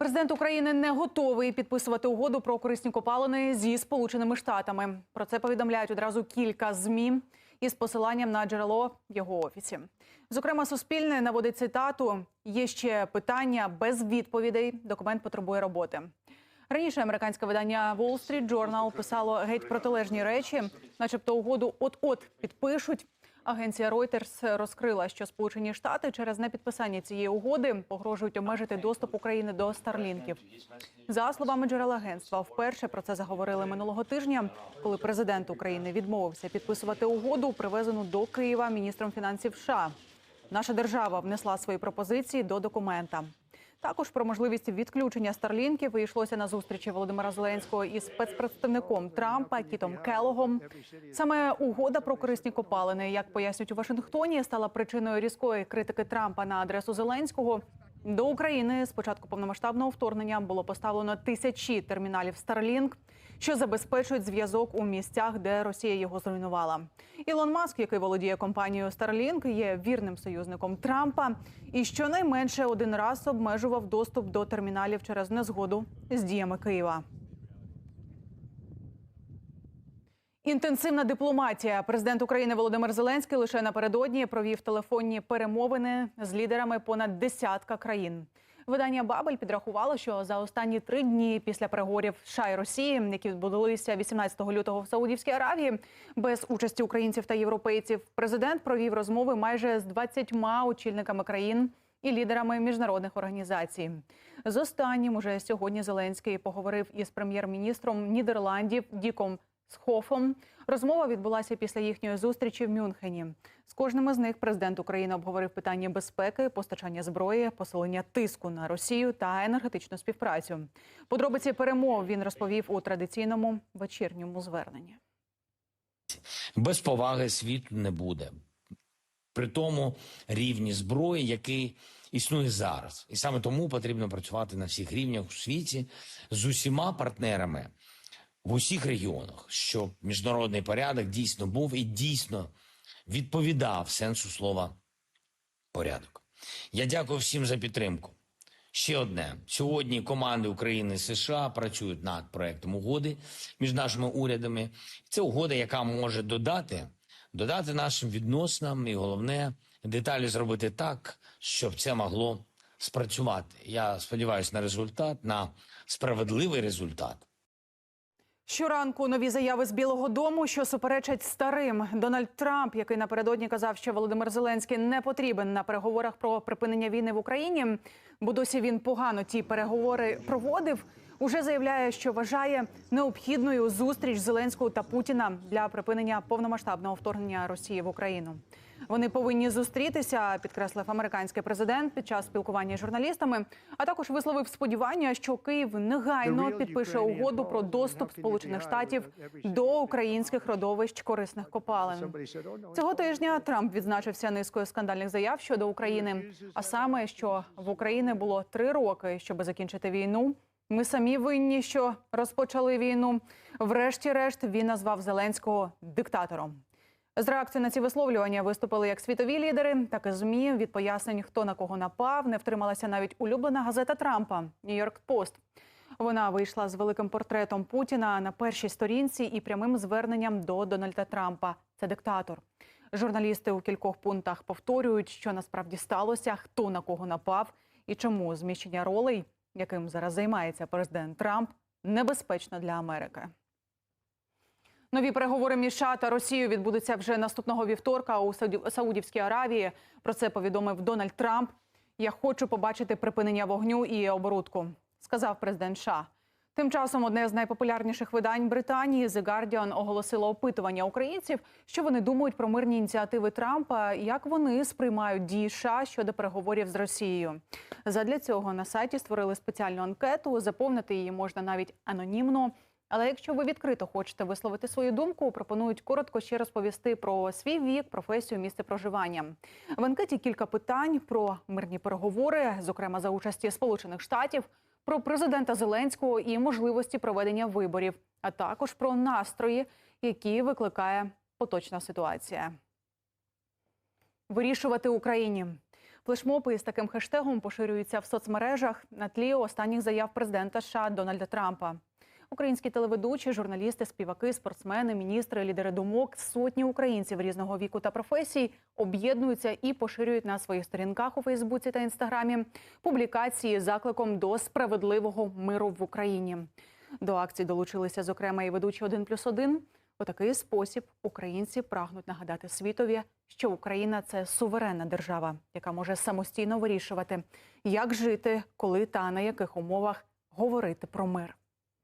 Президент України не готовий підписувати угоду про корисні копалини зі Сполученими Штатами. Про це повідомляють одразу кілька змі із посиланням на джерело в його офісі. Зокрема, Суспільне наводить цитату: є ще питання без відповідей. Документ потребує роботи. Раніше американське видання Wall Street Journal писало геть протилежні речі, начебто угоду от-от підпишуть. Агенція Reuters розкрила, що Сполучені Штати через непідписання цієї угоди погрожують обмежити доступ України до старлінків. За словами джерел агентства, вперше про це заговорили минулого тижня, коли президент України відмовився підписувати угоду, привезену до Києва міністром фінансів США. Наша держава внесла свої пропозиції до документа. Також про можливість відключення старлінків вийшлося на зустрічі Володимира Зеленського із спецпредставником Трампа Кітом Келогом. Саме угода про корисні копалини, як пояснюють у Вашингтоні, стала причиною різкої критики Трампа на адресу Зеленського. До України з початку повномасштабного вторгнення було поставлено тисячі терміналів Starlink, що забезпечують зв'язок у місцях, де Росія його зруйнувала. Ілон Маск, який володіє компанією Starlink, є вірним союзником Трампа і щонайменше один раз обмежував доступ до терміналів через незгоду з діями Києва. Інтенсивна дипломатія. Президент України Володимир Зеленський лише напередодні провів телефонні перемовини з лідерами понад десятка країн. Видання Бабель підрахувало, що за останні три дні після переговорів США і Росії, які відбулися 18 лютого в Саудівській Аравії, без участі українців та європейців, президент провів розмови майже з 20 очільниками країн і лідерами міжнародних організацій. З останнім уже сьогодні Зеленський поговорив із прем'єр-міністром Нідерландів Діком Схофом. Розмова відбулася після їхньої зустрічі в Мюнхені. З кожним із них президент України обговорив питання безпеки, постачання зброї, посилення тиску на Росію та енергетичну співпрацю. Подробиці перемов він розповів у традиційному вечірньому зверненні. без поваги світу не буде. При тому рівні зброї, який існує зараз. І саме тому потрібно працювати на всіх рівнях у світі з усіма партнерами в усіх регіонах, щоб міжнародний порядок дійсно був і дійсно відповідав сенсу слова порядок. Я дякую всім за підтримку. Ще одне сьогодні команди України і США працюють над проектом угоди між нашими урядами. Це угода, яка може додати, додати нашим відносинам, і головне деталі зробити так, щоб це могло спрацювати. Я сподіваюся на результат, на справедливий результат. Щоранку нові заяви з Білого Дому, що суперечать старим. Дональд Трамп, який напередодні казав, що Володимир Зеленський не потрібен на переговорах про припинення війни в Україні, бо досі він погано ті переговори проводив. Уже заявляє, що вважає необхідною зустріч Зеленського та Путіна для припинення повномасштабного вторгнення Росії в Україну. Вони повинні зустрітися, підкреслив американський президент під час спілкування з журналістами. А також висловив сподівання, що Київ негайно підпише угоду про доступ Сполучених Штатів до українських родовищ корисних копалин. Цього тижня Трамп відзначився низкою скандальних заяв щодо України. А саме, що в Україні було три роки, щоб закінчити війну. Ми самі винні, що розпочали війну. Врешті-решт він назвав Зеленського диктатором. З реакцією на ці висловлювання виступили як світові лідери, так і змі. Від пояснень, хто на кого напав, не втрималася навіть улюблена газета Трампа Нью-Йорк Пост. Вона вийшла з великим портретом Путіна на першій сторінці і прямим зверненням до Дональда Трампа. Це диктатор. Журналісти у кількох пунктах повторюють, що насправді сталося, хто на кого напав і чому зміщення ролей, яким зараз займається президент Трамп, небезпечно для Америки. Нові переговори між США та Росією відбудуться вже наступного вівторка у Сауді- Саудівській Аравії. Про це повідомив Дональд Трамп. Я хочу побачити припинення вогню і оборудку, сказав президент США. Тим часом одне з найпопулярніших видань Британії The Guardian оголосило опитування українців, що вони думають про мирні ініціативи Трампа, як вони сприймають дії США щодо переговорів з Росією. Задля цього на сайті створили спеціальну анкету. Заповнити її можна навіть анонімно. Але якщо ви відкрито хочете висловити свою думку, пропонують коротко ще розповісти про свій вік, професію, місце проживання. В анкеті кілька питань про мирні переговори, зокрема за участі Сполучених Штатів, про президента Зеленського і можливості проведення виборів, а також про настрої, які викликає поточна ситуація. Вирішувати Україні. Флешмоби із таким хештегом поширюються в соцмережах на тлі останніх заяв президента США Дональда Трампа. Українські телеведучі, журналісти, співаки, спортсмени, міністри, лідери думок, сотні українців різного віку та професій об'єднуються і поширюють на своїх сторінках у Фейсбуці та Інстаграмі публікації з закликом до справедливого миру в Україні. До акції долучилися, зокрема, і ведучі «1 плюс 1». У такий спосіб українці прагнуть нагадати світові, що Україна це суверенна держава, яка може самостійно вирішувати, як жити, коли та на яких умовах говорити про мир.